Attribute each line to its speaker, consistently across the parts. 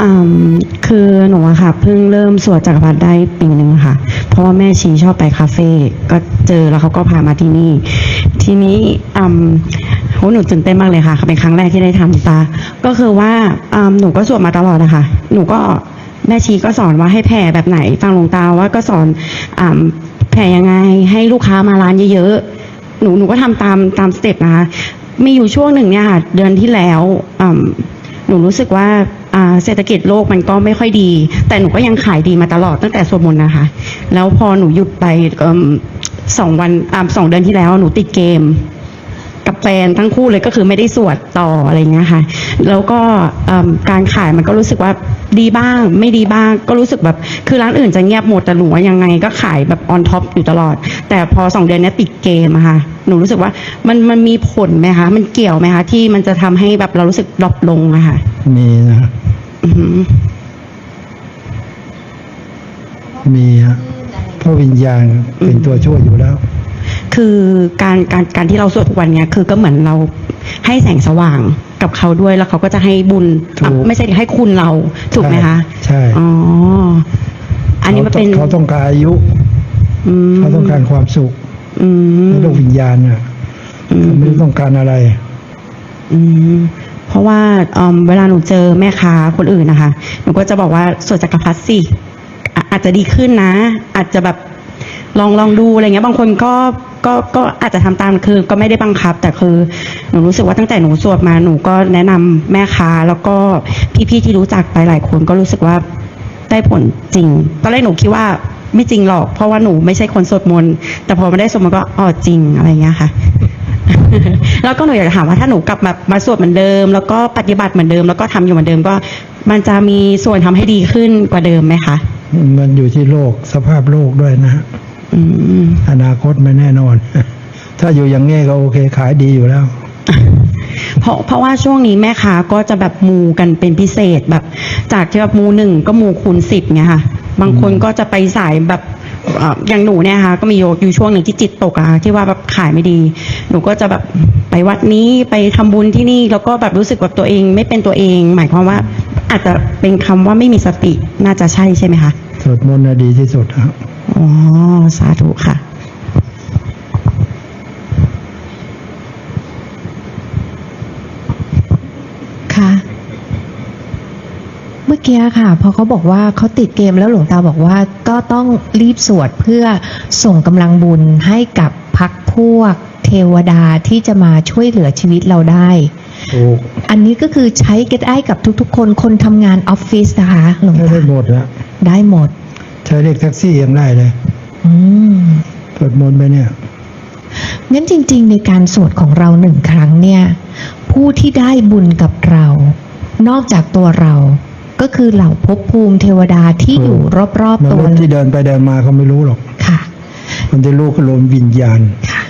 Speaker 1: อืมคือหนูอะค่ะเพิ่งเริ่มสวดจักรพรรดิได้ปีหนึ่งค่ะ เพราะว่าแม่ชีชอบไปคาเฟ่ก็เจอแล้วเขาก็พามาที่นี่ ทีนี้อืมโหหนูตื่นเต้นมากเลยค่ะเป็นครั้งแรกที่ได้ทำตา ก็คือว่าอืมหนูก็สวดมาตลอดนะคะ หนูก็แม่ชีก็สอนว่าให้แผ่แบบไหน ฟังหลวงตาว่าก็สอนอแผ่ยังไงให้ลูกค้ามาร้านเยอะๆหนูหนูก็ทำตามตามสเต็ปนะคะมีอยู่ช่วงหนึ่งเนี่ยค่ะ เดือนที่แล้วหนูรู้สึกว่า เศรษฐกิจโลกมันก็ไม่ค่อยดี แต่หนูก็ยังขายดีมาตลอดตั้งแต่สวดมนต์นะคะ แล้วพอหนูหยุดไปสองวันอสองเดือนที่แล้วหนูติดเกม กับแฟนทั้งคู่เลยก็คือไม่ได้สวดต่ออะไรเงี้ยค่ะ แล้วก็เอิ่มการขายมันก็รู้สึกว่าดีบ้าง ไม่ดีบ้างก็รู้สึกแบบคือร้านอื่นจะเงียบหมดแต่หนูว่ายังไงก็ขายแบบออนท็อปอยู่ตลอด แต่พอสองเดือนเนี้ยติดเกมอะค่ะหนูรู้สึกว่ามันมันมีผลไหมคะ มันเกี่ยวไหมคะ ที่มันจะทำให้แบบเรารู้สึกดรอปลงอะค่ะ
Speaker 2: มีนะ
Speaker 1: อือหือ
Speaker 2: มีฮะเพราะวิญญาณเป็นตัวช่วยอยู่แล้ว
Speaker 1: คือการการการที่เราสวดทุกวันเนี้ยคือก็เหมือนเราให้แสงสว่างกับเขาด้วยแล้วเขาก็จะให้บุญ
Speaker 2: ถูก
Speaker 1: อะไม่ใช่ให้คุณเราถูกไหมคะ
Speaker 2: ใช่
Speaker 1: อ๋ออันนี้มันเป็น
Speaker 2: เขาต้องการอายุ
Speaker 1: อืม
Speaker 2: เขาต้องการความสุข
Speaker 1: อืม
Speaker 2: ในโลกวิญญาณน่ะ
Speaker 1: อืม
Speaker 2: เขาไม่ได้ต้องการอะไร
Speaker 1: อืมเพราะว่าเอิ่มเวลาหนูเจอแม่ค้าคนอื่นนะคะ หนูก็จะบอกว่าสวดจักรพรรดิสิอะอาจจะดีขึ้นนะ อาจจะแบบลองลองดูอะไรเงี้ย บางคนก็ ก็ก็อาจจะทำตามคือ ก็ไม่ได้บังคับ แต่คือหนูรู้สึกว่าตั้งแต่หนูสวดมาหนูก็แนะนำแม่ค้า แล้วก็พี่ๆที่รู้จักไปหลายคนก็รู้สึกว่าได้ผลจริงตอนแรกหนูคิดว่าไม่จริงหรอก เพราะว่าหนูไม่ใช่คนสวดมนต์แต่พอมาได้สวดมันต์ก็อ๋อจริงอะไรเงี้ยค่ะ แล้วก็หนูอยากจะถามว่าถ้าหนูกลับมามาสวดเหมือนเดิม แล้วก็ปฏิบัติเหมือนเดิม แล้วก็ทำอยู่เหมือนเดิมก็ มันจะมีส่วนทำให้ดีขึ้นกว่าเดิมไหมคะ
Speaker 2: มันอยู่ที่โลกสภาพโลกด้วยนะฮะ
Speaker 1: อ
Speaker 2: นาคตไม่แน่นอน ถ้าอยู่อย่างงี้ก็โอเคขายดีอยู่แล้ว
Speaker 1: เพราะเพราะว่าช่วงนี้แม่ค้าก็จะแบบมูกันเป็นพิเศษแบบ จากที่แบบมูหนึ่งก็มูคูณสิบเงี้ยค่ะ บางคนก็จะไปสายแบบอย่างหนูเนี่ยค่ะก็มีอยู่ช่วงหนึ่งที่จิตตกอะค่ะที่ว่าแบบขายไม่ดี หนูก็จะแบบไปวัดนี้ไปทำบุญที่นี่แล้วก็แบบรู้สึกแบบตัวเองไม่เป็นตัวเอง หมายความว่าอาจจะเป็นคำว่าไม่มีสติน่าจะใช่ใช่ไหมคะ
Speaker 2: วดมนต์น่ะดีที่สุดครับ
Speaker 1: อ๋อ สาธุค่ะ
Speaker 3: ค่ะ เมื่อกี้ค่ะ พอเขาบอกว่าเขาติดเกมแล้วหลวงตาบอกว่าก็ต้องรีบสวดเพื่อส่งกำลังบุญให้กับพักพวกเทวดาที่จะมาช่วยเหลือชีวิตเราได้
Speaker 2: ถูก
Speaker 3: อันนี้ก็คือใช้กันได้กับทุกๆ คน คนทำงานออฟฟิศนะคะหลวง
Speaker 2: ใช้
Speaker 3: ตา
Speaker 2: ได้หมดแล้ว
Speaker 3: ได้หมด
Speaker 2: ใช้เรียกแท็กซี่ยังได้เลย
Speaker 3: อืม
Speaker 2: สวดมนต์ไปเนี่ย
Speaker 3: งั้นจริง ๆ ในการสวดของเราหนึ่งครั้งเนี่ย ผู้ที่ได้บุญกับเรา นอกจากตัวเรา ก็คือเหล่าภพภูมิเทวดาที่
Speaker 2: ถูก
Speaker 3: อยู่รอบ
Speaker 2: ม
Speaker 3: ๆตัว
Speaker 2: นุษย์ที่เดินไปเดินมาเขาไม่รู้หรอก
Speaker 3: ค่ะ
Speaker 2: มันจะรู้ก็ลมวิญญาณ
Speaker 3: ค่ะ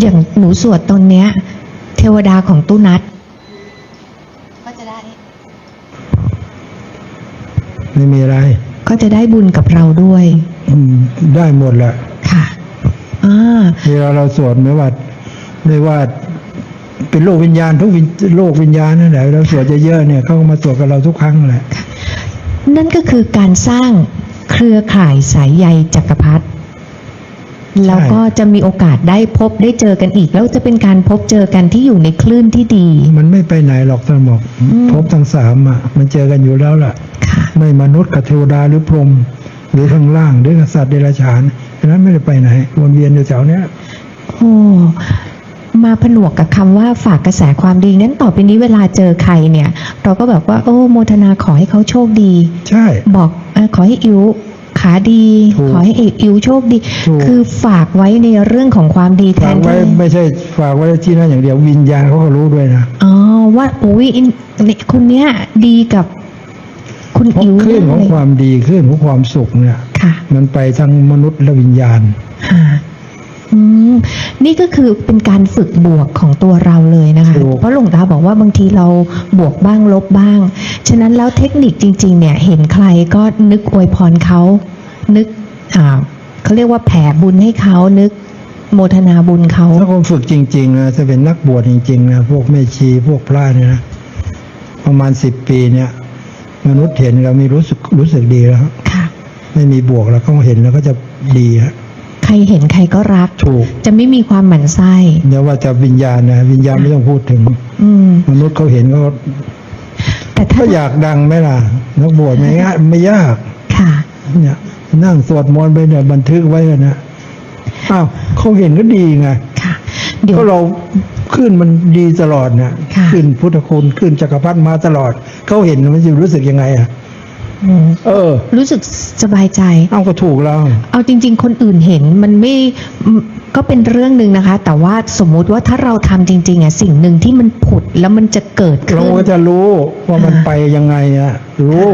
Speaker 3: อย่างหนูสวดตอนเนี้ย เทวดาของตู้นัดก็จะได้
Speaker 2: ไม่มีอะไร
Speaker 3: ก็จะได้บุญกับเราด้วย
Speaker 2: อืมได้หมดแหละ
Speaker 3: ค่ะอ่า
Speaker 2: เวลาเราสวดไม่ว่าไม่ว่าเป็นโลกวิญญาณทุกวิญโลกวิญญาณนั่นแหละเราสวดเยอะๆเนี่ยเขาก็มาสวดกับเราทุกครั้งแหละ
Speaker 3: นั่นก็คือการสร้างเครือข่ายสายใยจักรพรรดิ แล้วก็จะมีโอกาสได้พบได้เจอกันอีก แล้วจะเป็นการพบเจอกันที่อยู่ในคลื่นที่ดี
Speaker 2: มันไม่ไปไหนหรอกท่านบอก
Speaker 3: อืม
Speaker 2: พบทั้งสามอะมันเจอกันอยู่แล้วล่ะ
Speaker 3: ค่ะ
Speaker 2: ไม่มนุษย์กับเทวดาหรือพรหมหรือข้างล่างหรือกับสัตว์เดรัจฉานฉะนั้นไม่ได้ไปไหนวนเวียนอยู่แถวเนี้ย
Speaker 3: โอ้มาผนวกกับคำว่าฝากกระแสความดีนั้นต่อไปนี้เวลาเจอใครเนี่ย เราก็แบบว่า โอ้โมทนาขอให้เขาโชคดี
Speaker 2: ใช่
Speaker 3: บอกเออขอให้อิ๋ว ขาดี
Speaker 2: ถูก
Speaker 3: ขอให้อิ๋วโชคดี
Speaker 2: ถูก
Speaker 3: คือฝากไว้ในเรื่องของความดีแท
Speaker 2: ฝาก
Speaker 3: น
Speaker 2: ไว้
Speaker 3: ที่
Speaker 2: ไม่ใช่ฝากไว้ที่นั่นอย่างเดียววิญญาณเขาก็รู้ด้วยนะ
Speaker 3: อ๋อว่าอุ้ยอินเนี่ยคนเนี้ยดีกับคุณ
Speaker 2: เพราะ
Speaker 3: อิ๋ว
Speaker 2: คลื่นของ
Speaker 3: เลย
Speaker 2: ความดีคลื่นของความสุขเนี่ย
Speaker 3: ค่ะ
Speaker 2: มันไปทั้งมนุษย์และวิญญาณ
Speaker 3: ค่ะอืมนี่ก็คือเป็นการฝึกบวกของตัวเราเลยนะคะ
Speaker 2: ถูก
Speaker 3: เพราะหลวงตาบอกว่าบางทีเราบวกบ้างลบบ้าง ฉะนั้นแล้วเทคนิคจริง ๆ เนี่ย เห็นใครก็นึกอวยพรเขา นึกอ่าเขาเรียกว่าแผ่บุญให้เขานึกโมทนาบุญเขา
Speaker 2: ถ้าคนฝึกจริงๆนะจะเป็นนักบวชจริงๆนะพวกแม่ชีพวกพระเนี่ยนะประมาณสิบปีเนี่ย มนุษย์เห็นเรามีรู้สึกรู้สึกดีแล้ว
Speaker 3: ค่ะ
Speaker 2: ไม่มีบวกแล้วเขาเห็นแล้วก็จะดีฮะ
Speaker 3: ใครเห็นใครก็รัก
Speaker 2: ถูก
Speaker 3: จะไม่มีความหมั่นไส้
Speaker 2: เดี๋ยวว่าจะวิญญาณนะวิญญาณไม่ต้องพูดถึง
Speaker 3: อืม
Speaker 2: มนุษย์เขาเห็นเขา
Speaker 3: แต่ถ้า
Speaker 2: ก็อยากดังไหมล่ะนักบวชไม่ง่ายไม่ยาก
Speaker 3: ค่ะ
Speaker 2: เนี่ย นั่งสวดมนต์ไปเนี่ยบันทึกไว้เลยนะอ้าวเขาเห็นก็ดีไง
Speaker 3: ค่ะเดี๋ยว
Speaker 2: ก็เราขึ้นมันดีตลอดนะ
Speaker 3: ค่ะ
Speaker 2: ขึ้นพุทธคุณขึ้นจักรพรรดิมาตลอดเขาเห็นมันจะรู้สึกยังไงอะ
Speaker 3: อืม
Speaker 2: เออ
Speaker 3: รู้สึกสบายใจ
Speaker 2: เอาก็ถูกแล้ว
Speaker 3: เอาจริง ๆ คนอื่นเห็นมันไม่อืมก็เป็นเรื่องหนึ่งนะคะ แต่ว่าสมมุติว่าถ้าเราทำจริง ๆอะสิ่งหนึ่งที่มันผุดแล้วมันจะเกิด
Speaker 2: เรา
Speaker 3: ขึ้น
Speaker 2: ก็จะรู้ว่ามัน
Speaker 3: ค่ะ
Speaker 2: ไปยังไงอะรู้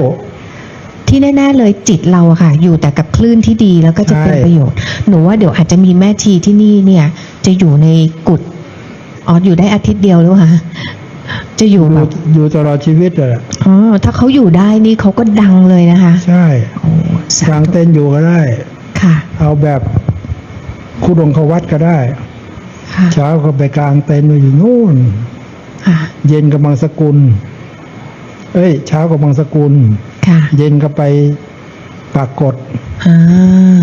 Speaker 3: ที่แน่ๆเลยจิตเราอะค่ะ อยู่แต่กับคลื่นที่ดีแล้วก็จะเป็น
Speaker 2: ใช่
Speaker 3: ประโยชน์หนูว่าเดี๋ยวอาจจะมีแม่ชีที่นี่เนี่ย จะอยู่ในกุฏอ๋ออยู่ได้อาทิตย์เดียวหรือเปล่าคะจะอยู่
Speaker 2: อ
Speaker 3: แบ
Speaker 2: ยู่
Speaker 3: บ
Speaker 2: อยู่ตลอดชีวิตเลย
Speaker 3: อ๋อถ้าเขาอยู่ได้นี่เขาก็ดังเลยนะคะ
Speaker 2: ใช่
Speaker 3: โอ้สาก
Speaker 2: ลาง
Speaker 3: ธุ
Speaker 2: เต็นท์อยู่ก็ได้
Speaker 3: ค่ะ
Speaker 2: เอาแบบคุดงควัดก็ได้
Speaker 3: ค่ะ
Speaker 2: เช้าก็ไปกลางเต็นท์อยู่นู่น
Speaker 3: ค่ะ
Speaker 2: เย็นกับบางสกุล เอ้ย เช้ากับบางสกุล
Speaker 3: ค่ะ
Speaker 2: เย็นก็ไปปากกด
Speaker 3: อ่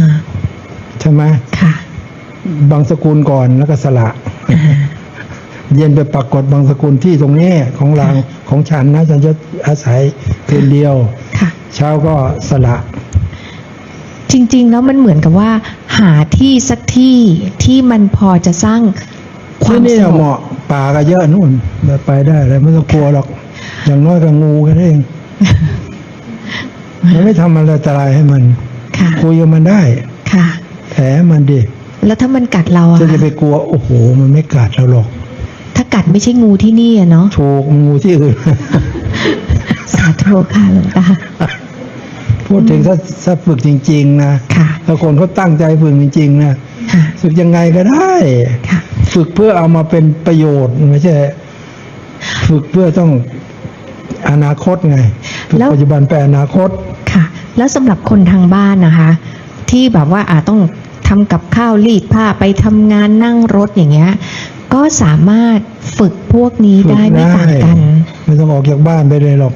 Speaker 3: า
Speaker 2: ใช่ไหม
Speaker 3: ค่ะ
Speaker 2: บางสกุลก่อนแล้วก็สละ
Speaker 3: อ่า
Speaker 2: เย็นไปปากกดบางสกุลที่ตรงนี้ของเราของฉันนะฉันจะอาศัยเพียงเดียว
Speaker 3: ค่ะ
Speaker 2: เช้าก็สละ
Speaker 3: จริง ๆ แล้วมันเหมือนกับว่า หาที่สักที่ที่มันพอจะสร้างควา
Speaker 2: ที่
Speaker 3: ม
Speaker 2: นี่
Speaker 3: สง
Speaker 2: เห
Speaker 3: บ
Speaker 2: มาะป่าก็เยอะนู่นไปได้เลยไม่ต้องกลัวหรอก อย่างน้อยก็งูกันเอง มันไม่ทำอะไรอันตรายให้มัน
Speaker 3: ค่ะ
Speaker 2: คุยกับมันได้
Speaker 3: ค่ะ
Speaker 2: แผลมันดิ
Speaker 3: แล้วถ้ามันกัดเราอะ
Speaker 2: จะจะ
Speaker 3: คะ
Speaker 2: ไปกลัวโอ้โห มันไม่กัดเราหรอก
Speaker 3: ถ้ากัดไม่ใช่งูที่นี่อะเนาะ
Speaker 2: ถูกงูที่อื่น
Speaker 3: สาธุค่ะหลวงตา
Speaker 2: พูดถึงถ้าถ้าฝึกจริง ๆ นะ
Speaker 3: ค่ะ
Speaker 2: ถ้าคนเขาตั้งใจฝึกจริงๆนะ
Speaker 3: ค่ะ
Speaker 2: ฝึกยังไงก็ได้
Speaker 3: ค่ะ
Speaker 2: ฝึกเพื่อเอามาเป็นประโยชน์ไม่ใช่ ฝึกเพื่อต้องอนาคตไงฝึก
Speaker 3: แล้ว
Speaker 2: ปัจจุบันไปอนาคต
Speaker 3: ค่ะ แล้วสำหรับคนทางบ้านนะคะ ที่แบบว่าอาจต้องทำกับข้าวรีดผ้าไปทำงานนั่งรถอย่างเงี้ยก็สามารถฝึกพวกนี้
Speaker 2: ฝึก
Speaker 3: ได้ไม่ต่างกัน
Speaker 2: ไม่ต้องออกจากบ้านไปเลยหรอก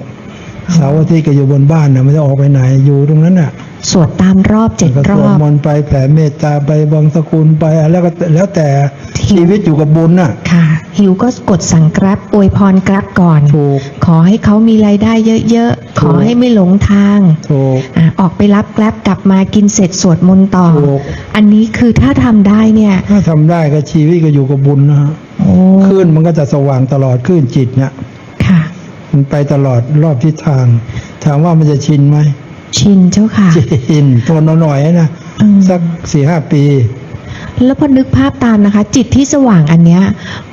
Speaker 2: เสาร์อาทิตย์ก็อยู่บนบ้านนะไม่ต้องออกไปไหนอยู่ตรงนั้นน่ะ
Speaker 3: สวดตามรอบเจ็ด
Speaker 2: ก็
Speaker 3: ร
Speaker 2: สว
Speaker 3: อ
Speaker 2: ด
Speaker 3: บ
Speaker 2: มนต์ไปแผ่เมตตาไปบางสกุลไปอะไรแล้วก็แล้วแต่
Speaker 3: ที่
Speaker 2: ชีวิตอยู่กับบุญน่ะ
Speaker 3: ค่ะ หิวก็กดสั่งกรับอวยพรกรับก่อน
Speaker 2: ถูก
Speaker 3: ขอให้เขามีรายได้เยอะๆ ขอให้ไม่หลงทาง
Speaker 2: ถูก
Speaker 3: อะออกไปรับแกร็บกลับมากินเสร็จสวดมนต์ต่อ
Speaker 2: ถูก
Speaker 3: อันนี้คือถ้าทำได้เนี่ย
Speaker 2: ถ้าทำได้ก็ชีวิตก็อยู่กับบุญนะฮะ
Speaker 3: โอ้
Speaker 2: คลื่นมันก็จะสว่างตลอดคลื่นจิตเนี่ย
Speaker 3: ค่ะ
Speaker 2: มันไปตลอดรอบทิศทาง ถามว่ามันจะชินไหม
Speaker 3: ชินเจ้าค่ะ
Speaker 2: ชินทนเอาหน่อยนะ
Speaker 3: อืม
Speaker 2: สักสี่ห้าปี
Speaker 3: แล้วพอนึกภาพตามนะคะ จิตที่สว่างอันเนี้ย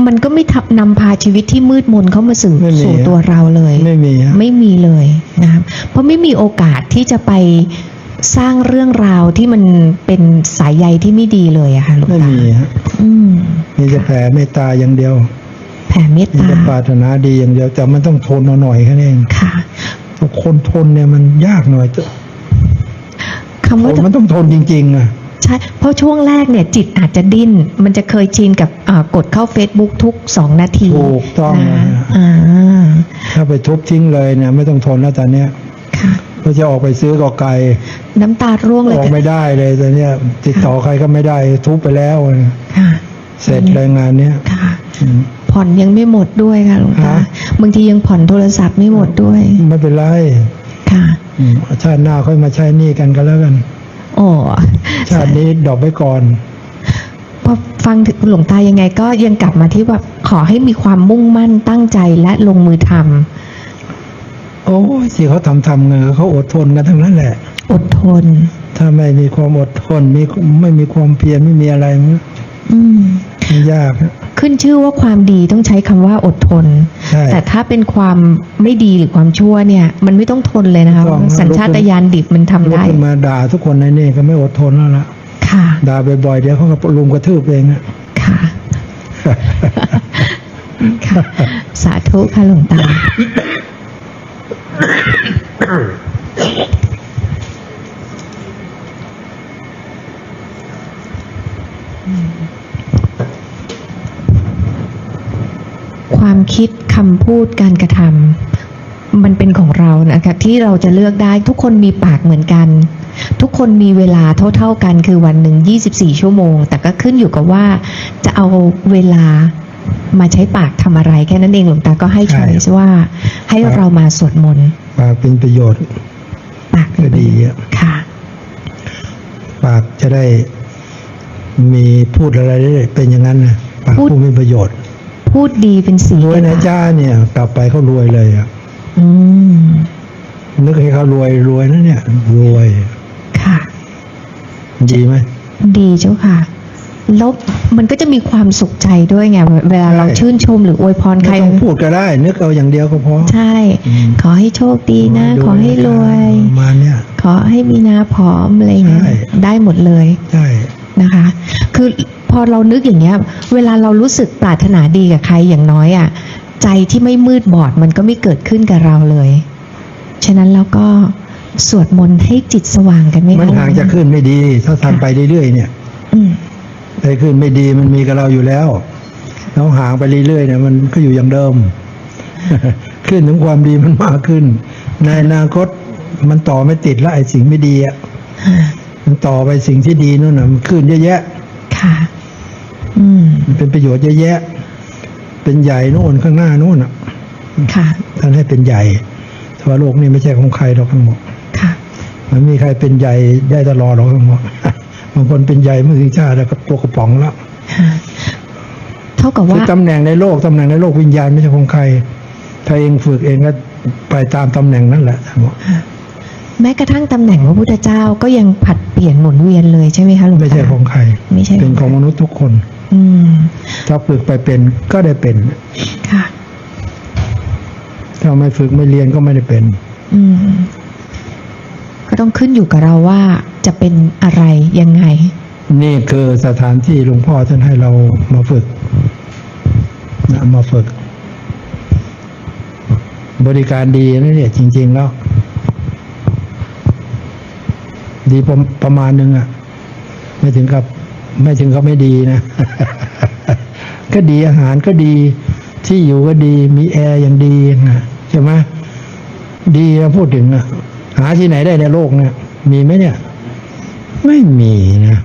Speaker 3: มันก็ไม่ทับนำพาชีวิตที่มืดมนเข้ามาสู่
Speaker 2: ไม่มี
Speaker 3: สู่ตัวเราเลย
Speaker 2: ไม่มีฮะ
Speaker 3: ไม่มีเลยนะครับเพราะไม่มีโอกาสที่จะไปสร้างเรื่องราวที่มันเป็นสายใยที่ไม่ดีเลยอะค่ะหลวง
Speaker 2: ไม่
Speaker 3: ตา
Speaker 2: มีฮะ
Speaker 3: อืม
Speaker 2: มีแต่แผ่เมตตาอย่างเดียว
Speaker 3: แผ่เมต
Speaker 2: มี
Speaker 3: ตา
Speaker 2: แต่ปรารถนาดีอย่างเดียวแต่มันต้องทนเอาหน่อยแค่นั้นเอง
Speaker 3: ค่ะ
Speaker 2: คนทนเนี่ยมันยากหน่อย
Speaker 3: คำว่า
Speaker 2: มันต้องทนจริงๆอะ
Speaker 3: ใช่ เพราะช่วงแรกเนี่ยจิตอาจจะดิ้น มันจะเคยชินกับอ่ากดเข้า Facebook ทุกสองนาที
Speaker 2: ถูกต้อง
Speaker 3: นะ
Speaker 2: นะฮะ
Speaker 3: อ่า
Speaker 2: ถ้าไปทุบทิ้งเลยเนี่ยไม่ต้องทนแล้วตอนเนี้ย
Speaker 3: ค่ะ
Speaker 2: ก็จะออกไปซื้อก็ไกล
Speaker 3: น้ำตาร่วงเลย
Speaker 2: ออกไม่ได้เลยตอนเนี้ยติดต่อใครก็ไม่ได้ทุบไปแล้ว
Speaker 3: ค่ะ
Speaker 2: เสร็จรายงานเนี้ย
Speaker 3: ค่ะ
Speaker 2: อืม
Speaker 3: ผ่อนยังไม่หมดด้วยค่ะหลวงตา
Speaker 2: ฮะ
Speaker 3: บางทียังผ่อนโทรศัพท์ไม่หมดด้วย
Speaker 2: ไม่เป็นไร
Speaker 3: ค่ะ
Speaker 2: อืมชาติหน้าค่อยมาใช้หนี้กันก็แล้วกัน
Speaker 3: โอ้
Speaker 2: ชาตินี้ดอกไว้ก่อน
Speaker 3: พอฟังถึงหลวงตายังไงก็ยังกลับมาที่ว่าขอให้มีความมุ่งมั่นตั้งใจและลงมือทำ
Speaker 2: โอ้ยที่เขาทำทำกันเขาอดทนกันทั้งนั้นแหละ
Speaker 3: อดทน
Speaker 2: ถ้าไม่มีความอดทนมีไม่มีความเพียรไม่มีอะไรมัน
Speaker 3: อืม
Speaker 2: มันยากนะ
Speaker 3: ขึ้นชื่อว่าความดีต้องใช้คำว่าอดทน
Speaker 2: ใช่
Speaker 3: แต่ถ้าเป็นความไม่ดีหรือความชั่วเนี่ย มันไม่ต้องทนเลยนะคะ
Speaker 2: ไม่ต้อง
Speaker 3: สัญชาตญาณดิบมันทำ
Speaker 2: ลุก
Speaker 3: ได้
Speaker 2: ขึ้นมาด่าทุกคนในนี่ก็ไม่อดทนแล้วล่ะ
Speaker 3: ค่ะ
Speaker 2: ด่าบ่อยๆเดี๋ยวเขาก็ลุมกระทืบเองอะ
Speaker 3: ค่ะค่ะ สาธุค่ะหลวงตา ความคิดคำพูดการกระทำมันเป็นของเรานะคะที่เราจะเลือกได้ทุกคนมีปากเหมือนกัน ทุกคนมีเวลาเท่า ๆกันคือวันหนึ่ง 24 ชั่วโมง แต่ก็ขึ้นอยู่กับว่าจะเอาเวลามาใช้ปากทำอะไรแค่นั้นเองหลวงตาก็ให้
Speaker 2: ใช่
Speaker 3: ช้อยว่าให้เรามาสวดมนต์
Speaker 2: ปากเป็นประโยชน์
Speaker 3: ปาก
Speaker 2: ก็ดีอะ
Speaker 3: ค่ะ
Speaker 2: ปากจะได้มีพูดอะไรได้เป็นอย่างนั้นนะปาก
Speaker 3: พูด
Speaker 2: พูดมีประโยชน์
Speaker 3: พูดดีเป็นสี
Speaker 2: รวยนะ
Speaker 3: แก่ปาก
Speaker 2: จ้าเนี่ย กลับไปเขารวยเลยอะ
Speaker 3: อืม
Speaker 2: นึกให้เขารวยรวยนะเนี่ย รวย
Speaker 3: ค่ะ
Speaker 2: ดีไหม
Speaker 3: ดีเจ้าค่ะแล้วมันก็จะมีความสุขใจด้วยไงเวลาเรา
Speaker 2: ใช่
Speaker 3: ชื่นชมหรืออวยพรใคร
Speaker 2: ไม่ต้องพูดก็ได้นึกเอาอย่างเดียวก็พอ
Speaker 3: ใช่
Speaker 2: อืม
Speaker 3: ขอให้โชคดีนะ ขอให้รวย
Speaker 2: ประมาณเนี่ย
Speaker 3: ขอให้มีนาผอมอะไรอย่างเงี้ย
Speaker 2: ใช่
Speaker 3: ได้หมดเลย
Speaker 2: ใช่
Speaker 3: นะคะ คือพอเรานึกอย่างเงี้ย เวลาเรารู้สึกปรารถนาดีกับใครอย่างน้อยอะ่ะ ใจที่ไม่มืดบอดมันก็ไม่เกิดขึ้นกับเราเลย ฉะนั้นแล้วก็สวดมนต์ให้จิตสว่างกันไหม
Speaker 2: มัน
Speaker 3: คะ
Speaker 2: ห่างจะขึ้นไม่ดี ถ้าทำไปเรื่อยๆเนี่ย
Speaker 3: อืม
Speaker 2: ไอ้ขึ้นไม่ดีมันมีกับเราอยู่แล้วแล้วห่างไปเรื่อยๆเนี่ยมันก็อยู่อย่างเดิม ขึ้นถึงความดีมันมากขึ้น ในอนาคตมันต่อไม่ติดแล้วไอ้สิ่งไม่ดีอะ
Speaker 3: อ่า
Speaker 2: มันต่อไปสิ่งที่ดีนู่นน่ะมันขึ้นเยอะแยะ
Speaker 3: ค่ะ อืม
Speaker 2: มันเป็นประโยชน์เยอะแยะ เป็นใหญ่นู่นข้างหน้านู่นอะ
Speaker 3: ค่ะ
Speaker 2: ท่านให้เป็นใหญ่แต่ว่าโลกนี้ไม่ใช่ของใครหรอกทั้งหมด
Speaker 3: ค่ะ
Speaker 2: มันมีใครเป็นใหญ่ได้ตลอดหรอกทั้งหมด บางคนเป็นใหญ่เมื่อถึงชาติแล้วก็ตัวกระป๋องแล้ว
Speaker 3: เท่ากับ
Speaker 2: คือ
Speaker 3: ว่า
Speaker 2: ตำแหน่งในโลกตำแหน่งในโลกวิญญาณไม่ใช่ของใคร ถ้าเองฝึกเองก็ไปตามตำแหน่งนั่นแหละทั้งหมด
Speaker 3: แม้กระทั่งตำแหน่งพระพุทธเจ้าก็ยังผัดเปลี่ยนหมุนเวียนเลยใช่ไหมคะหลวงตา
Speaker 2: ไม่ใช่ของใคร
Speaker 3: ไม่ใช่
Speaker 2: เป็นของมนุษย์ทุกคน
Speaker 3: อืม
Speaker 2: ถ้าฝึกไปเป็นก็ได้เป็น
Speaker 3: ค่ะ
Speaker 2: ถ้าไม่ฝึกไม่เรียนก็ไม่ได้เป็น
Speaker 3: อืมก็ต้องขึ้นอยู่กับเราว่าจะเป็นอะไรยังไง
Speaker 2: นี่คือสถานที่หลวงพ่อท่านให้เรามาฝึกนะมาฝึก บริการดีนะเนี่ยจริง ๆ แล้ว ดีประมาณนึงอะไม่ถึงกับ ไม่ถึงกับไม่ดีนะ ก็ดีอาหารก็ดี ที่อยู่ก็ดี มีแอร์อย่างดีนะใช่ไหมดีเราพูดถึงอะหาที่ไหนได้ในโลกเนี่ย มีไหมเนี่ย ไม่มีนะ